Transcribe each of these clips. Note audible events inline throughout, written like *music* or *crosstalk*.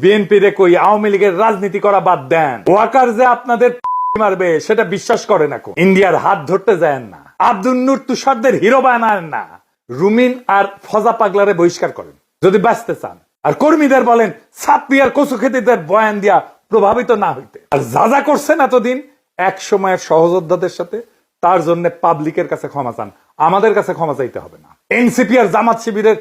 BNP রে কই, আওয়ামী লীগের রাজনীতি করা বাদ দেন। ওয়াকার যে আপনাদের *laughs* মারবে, সেটা বিশ্বাস করে না ইন্ডিয়ার হাত ধরতে যায় না। আব্দুল নূর তুষারদের হিরো বানান না। রুমিন আর ফজা পাগলারে বহিষ্কার করেন, যদি বাঁচতে চান। আর কর্মীদের বলেন সাপ্পি আর কচু খেতিদের বয়ান দিয়া প্রভাবিত না হইতে। আর যা যা করছেন এতদিন এক সময়ের সহযোদ্ধাদের সাথে, তার জন্য পাবলিকের কাছে ক্ষমা চান। আমাদের কাছে ক্ষমা চাইতে হবে না। এনসিপি আর জামাত শিবিরের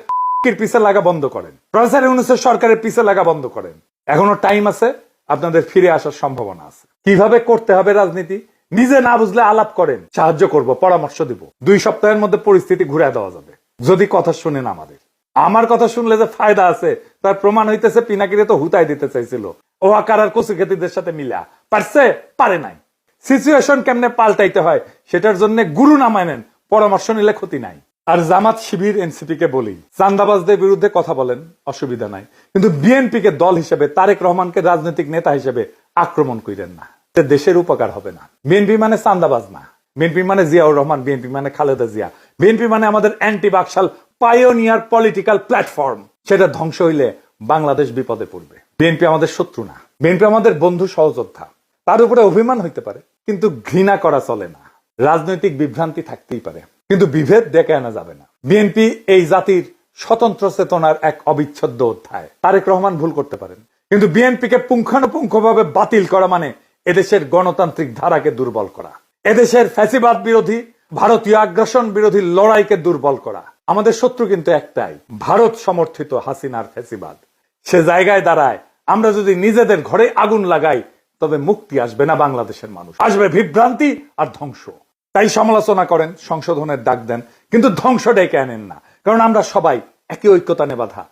এর পিছে লাগা বন্ধ করেন। প্রফেসর ইউনুসের সরকারের পিছে লাগা বন্ধ করেন। এখনও টাইম আছে, আপনাদের ফিরে আসার সম্ভাবনা আছে। কীভাবে করতে হবে রাজনীতি? নিজে না বুঝলে আলাপ করেন। সাহায্য করব, পরামর্শ দিব। দুই সপ্তাহের মধ্যে পরিস্থিতি ঘুরে দেওয়া যাবে। যদি কথা শুনেন আমাদের। আমার কথা শুনলে যে ফায়দা আছে, তার প্রমাণ হইতেছে পিনাকিরে তো হুতাই দিতে চাইছিল। ও আকার আর কচু খেতিদের সাথে মিলা। পারছে? পারে নাই। সিচুয়েশন কেমনে পাল্টাইতে হয়, সেটার জন্য গুরু না মানেন, পরামর্শ নিলে ক্ষতি নাই। আর জামাত শিবির এনসিপি কে বলি। চান্দাবাজদের বিরুদ্ধে কথা বলেন, অসুবিধা নাই। কিন্তু বিএনপি কে দল হিসেবে, তারেক রহমানকে রাজনৈতিক নেতা হিসেবে আক্রমণ করেন না। দেশের উপকার হবে না। বিএনপি মানে চান্দাবাজ না। বিএনপি মানে জিয়াউর রহমান, বিএনপি মানে খালেদা জিয়া। বিএনপি মানে আমাদের anti Baksal pioneer political platform. সেটা ধ্বংস হইলে বাংলাদেশ বিপদে পড়বে। বিএনপি আমাদের শত্রু না। বিএনপি আমাদের বন্ধু সহযোদ্ধা। তার উপরে অভিমান হইতে পারে, কিন্তু ঘৃণা করা চলে না। রাজনৈতিক বিভ্রান্তি থাকতেই পারে। কিন্তু বিভেদ ডেকে আনা যাবে না। বিএনপি এই জাতির স্বতন্ত্র চেতনার এক অবিচ্ছেদ্য অধ্যায়। তারেক রহমান ভুল করতে পারেন। কিন্তু বিএনপিকে পুঙ্খানুপুঙ্খভাবে বাতিল করা মানে এদেশের গণতান্ত্রিক ধারাকে দুর্বল করা। এদেশের ফ্যাসিবাদ বিরোধী, ভারতীয় আগ্রাসন বিরোধী লড়াইকে দুর্বল করা। আমাদের শত্রু কিন্তু একটাই, ভারত সমর্থিত হাসিনার ফ্যাসিবাদ। সে জায়গায় দাঁড়ায়। আমরা যদি নিজেদের ঘরে আগুন লাগাই, তবে মুক্তি আসবে না বাংলাদেশের মানুষ। আসবে বিভ্রান্তি আর ধ্বংস। তাই সমালোচনা করেন, সংশোধনের ডাক দেন, কিন্তু ধ্বংস ডেকে আনেন না। কারণ আমরা সবাই একই ঐক্যতা নে বাধা,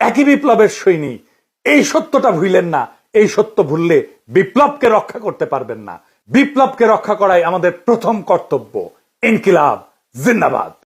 একই বিপ্লবের সৈনিক এই সত্যটা ভুলেন না, এই সত্য ভুললে বিপ্লবকে রক্ষা করতে পারবেন না। বিপ্লবকে রক্ষা করাই আমাদের প্রথম কর্তব্য। ইনকিলাব, জিন্দাবাদ।